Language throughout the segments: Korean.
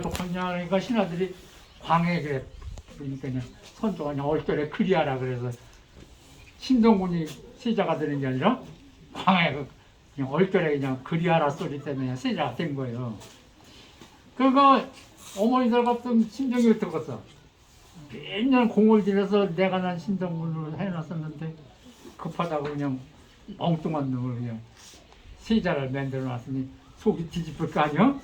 좋겠냐 그러니까 신하들이 광해 그래 그러니까 그냥 선조가 그냥 얼떨에 그리하라 그래서 신동군이 세자가 되는 게 아니라 광해가 그냥 얼떨에 그냥 그리하라 소리 때문에 세자가 된 거예요. 그거 어머니들 같은 심정이 어떻겠어? 맨날 공을 들여서 내가 난 신동군으로 해놨었는데 급하다고 그냥 엉뚱한 놈을 그냥 세자를 만들어 놨으니 속이 뒤집을 거 아니야?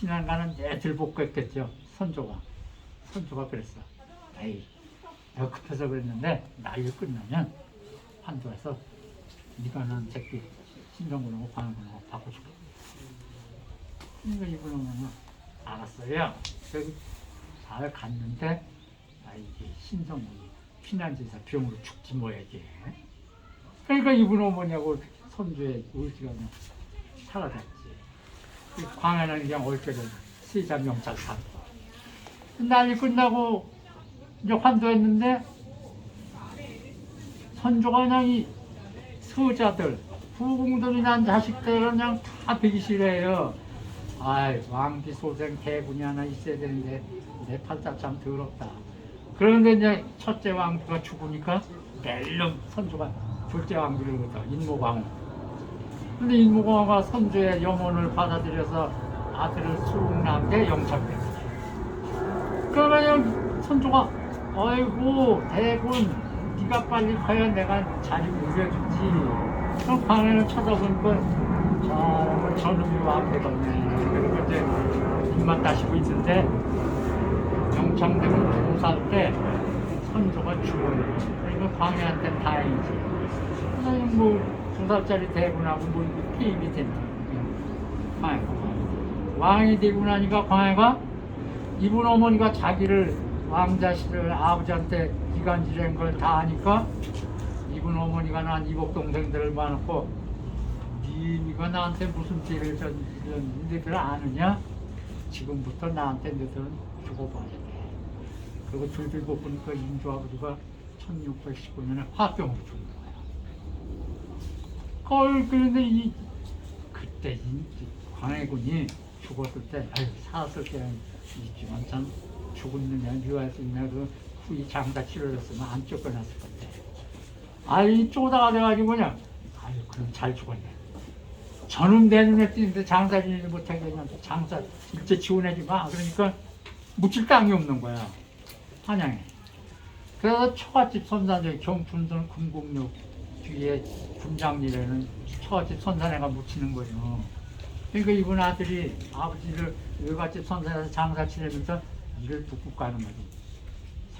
피난가는 내 들볶겠겠죠. 선조가. 선조가 그랬어. 에이 내가 급해서 그랬는데 날이 끝나면 한도에서 네가 난 새끼 신정군하고 관군하고 바꿔줄게 그러니까 이분은 알았어요. 그래서 잘 갔는데 아 이게 신정군이 피난지에서 병으로 죽지 뭐야지. 그러니까 이분 어머니하고 선조의 그냥 사라졌지 이 광해는 그냥 얼결에 세자 명찰 사고 난리 끝나고 이제 환도했는데 선조가 그냥 이 서자들 후궁들이 난 자식들은 그냥 다 배기 싫어해요. 아이 왕비 소생 대군이 하나 있어야 되는데 내 팔자 참 더럽다. 그런데 이제 첫째 왕비가 죽으니까 멜름 선조가 둘째 왕비를 얻어 인모광후 근데 인모광후가 선조의 영혼을 받아들여서 아들을 수록난 게 영창대 그러면 선조가 아이고 대군 네가 빨리 커야 내가 자리 옮겨주지. 그럼 방에는 쳐다보니까 저는 저놈이 왕되겠네 그리고 이제 입만 따시고 있는데 영창대군 두살 때 선조가 죽어요. 그러니까 광해한테 다행이지 아니 뭐 두 살짜리 대군하고 뭐 피입이 된다 광해가 왕이 되고 나니까 광해가 이분 어머니가 자기를 왕자실을 아버지한테 기간질한 걸다 아니까 이분 어머니가 난 이복 동생들을 많고 니가 나한테 무슨 죄를 졌는 너희들 아느냐? 지금부터 나한테 너희들은 죽어봐야 돼. 그리고 줄줄 볶으니까 인조 아버지가 1619년에 화병으로 죽은 걸 그런데 이 그때 이 광해군이 죽었을 때, 아유 살았을 때는 있지만 참 죽었느냐 유할 수 있냐 그 후이 장사 치러졌으면 안 쫓겨났을 건데. 아이 쪼다가 돼가지고 그냥 아유 그럼 잘 죽었네. 저놈 내 눈에 띄는데 장사 지내지 못하게 그냥 장사 일제 지원해지 마. 그러니까 묻힐 땅이 없는 거야. 한양에. 그래서 처갓집 선산에 경춘선 금곡역 뒤에 군장리에는 처갓집 선산에가 묻히는 거예요 그러니까 이분 아들이 아버지를 외갓집 선산에서 장사 치르면서 일을 돕고 가는 거지.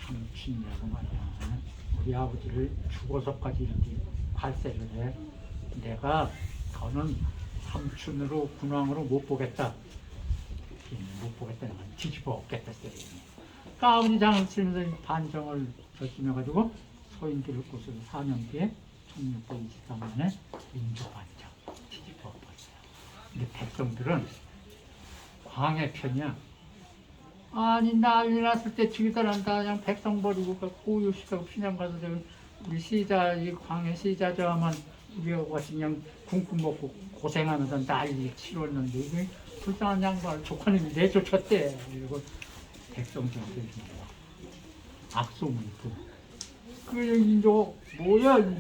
삼촌이라고 말이야. 우리 아버지를 죽어서까지 이렇게 발세를 해. 내가 더는 삼촌으로 군왕으로 못 보겠다. 못 보겠다. 내가 뒤집어 엎겠다. 그러니까 아버지 장사 치면서 반정을 결심해가지고 소인기를 꼬셔서 4년 뒤에 1623년에 민족반정 뒤집어 엎었어요. 근데 백성들은 광해 편이야. 아니 난리 났을 때 죽이더란다. 그냥 백성 버리고 그 고유시하고 피난 가서 저 우리 시자 이 광해 시자 저만 우리하고 같이 그냥 군국 먹고 고생하면서 난리 치렀는데 이게 불쌍한 양반을 조카님이 내쫓았대. 그리고 백성들한테 악소문이 있고 그 인조 뭐야 이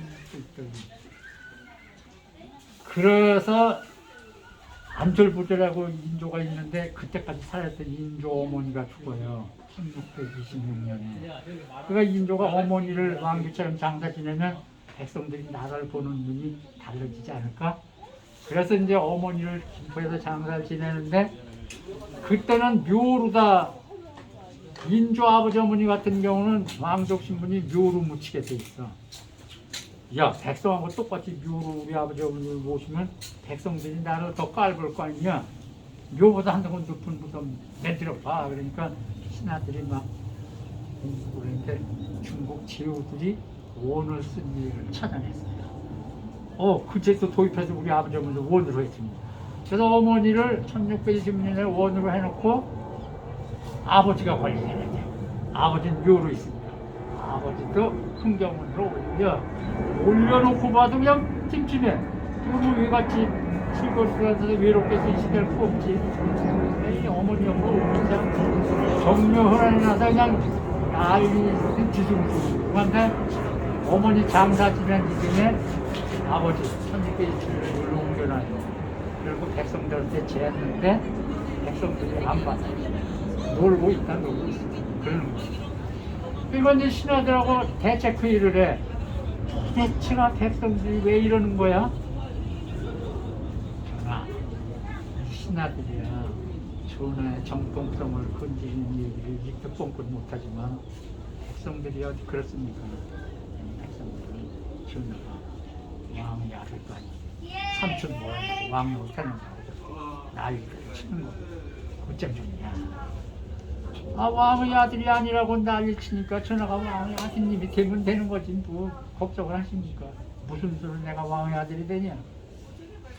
그래서 안절부절하고 인조가 있는데 그때까지 살았던 인조 어머니가 죽어요. 1626년에. 그러니까 인조가 어머니를 왕비처럼 장사 지내면 백성들이 나라를 보는 눈이 달라지지 않을까? 그래서 이제 어머니를 김포에서 장사를 지내는데 그때는 묘루다 인조 아버지 어머니 같은 경우는 왕족 신분이 묘루 묻히게 돼 있어. 야 백성하고 똑같이 묘로 우리 아버지 어머니를 모시면 백성들이 나를 더 깔볼 거 아니냐? 묘보다 한동안 높은 무덤 내들어 봐. 그러니까 신하들이 막 그런데 중국 제후들이 원을 쓴 일을 찾아냈어요 어 그 제도 도입해서 우리 아버지 어머니를 원으로 했습니다. 그래서 어머니를 1620년에 원으로 해놓고 아버지가 돼 아버지는 묘로 있습니다. 아버지도 풍경으로 올려 올려놓고 봐도 그냥 찜찜해. 뭐 외갓집 실거리 들어서 외롭게 이 시대를 에이 어머니 옆으로 정묘훈련이 나서 그냥 난리 뒤숭숭한데 어머니 장사 지낸 이듬해 아버지 천주교 일주일로 옮겨놔요. 그리고 백성들한테 재했는데 백성들이 안 받아요. 놀고 있다 놀고 있어. 그러는 거죠. 이건 이제 신하들하고 대책 회의를 해. 도대체가 백성들이 왜 이러는 거야? 전하, 이 신하들이야. 전하의 정통성을 건드리는 얘기를 직접 뻥끗 못하지만 백성들이 어디 그렇습니까? 백성들은 전하가 왕의 아들도 아니고 삼촌 뭐하고 왕 못하는 거고 난리를 치는 거고 어쩜 좋냐. 아 왕의 아들이 아니라고 난리 치니까 전하가 왕의 아드님이 되면 되는 거지 뭐 걱정을 하십니까? 무슨 소리 내가 왕의 아들이 되냐?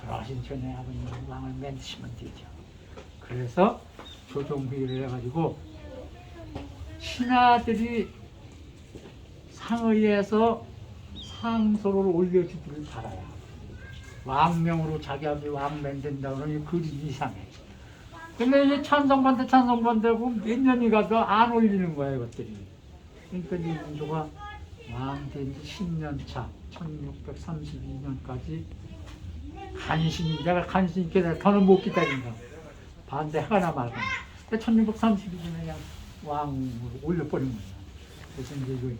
돌아가신 전에 아버님 왕을 만드시면 되죠. 그래서 조정회의를 해가지고 신하들이 상의에서 상소를 올려주기를 바라요. 왕명으로 자기 아버지 왕 만든다 그러니 그리 이상해. 근데 이제 찬성반대 찬성반대고 몇 년이 가도 안 올리는 거야 이것들이. 그러니까 이 민조가 왕된 지 10년 차 1632년까지 간신히 내가 간신히 기다려 더는 못 기다린다. 반대하거나 말거나. 근데 1632년에 그냥 왕으로 올려버린 거야. 그래서 이제 그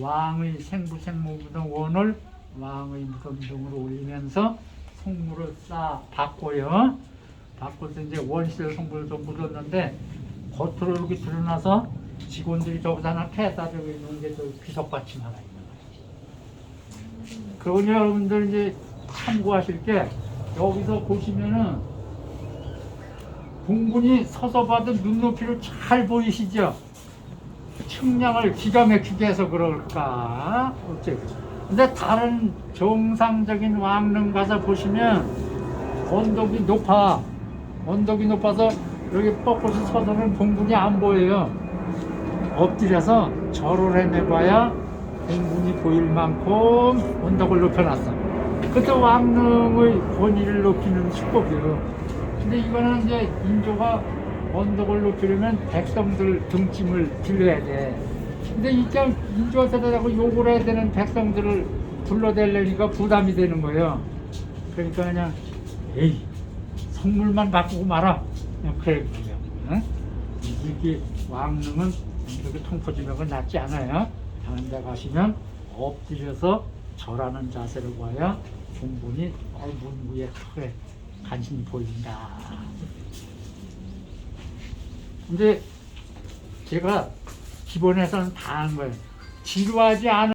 왕의 생부생무무등 원을 왕의 무덤 등으로 올리면서 성물을 쌓아 바꿔요. 바꿔서 이제 원시의 성물을 좀 묻었는데 겉으로 이렇게 드러나서 직원들이 저기서 하나 캐다 들고 있는 게저 비석받침 하나 있는 거예요. 그러니 여러분들 이제 참고하실 게 여기서 보시면은 공군이 서서 받은 눈높이를 잘 보이시죠? 측량을 기가 막히게 해서 그럴까? 어째 근데 다른 정상적인 왕릉 가서 보시면 언덕이 높아. 언덕이 높아서 여기 뻣뻣이 서서는 공군이 안 보여요. 엎드려서 절을 해내봐야 공군이 보일 만큼 언덕을 높여놨어. 그때 왕릉의 권위를 높이는 수법이에요. 근데 이거는 이제 인조가 언덕을 높이려면 백성들 등짐을 빌려야 돼. 근데 이제 인조가 대단하고 욕을 해야 되는 백성들을 불러대려니까 부담이 되는 거예요. 그러니까 그냥 에이 성물만 바꾸고 말아. 그냥 그래요. 응? 이렇게 왕릉은 이렇게 통포지명은 낫지 않아요. 다른 데 가시면 엎드려서 절하는 자세를 봐야 공분이 어, 문무에 크게 간신히 보인다. 근데 제가 기본에서는 다 한 거예요. 지루하지 않은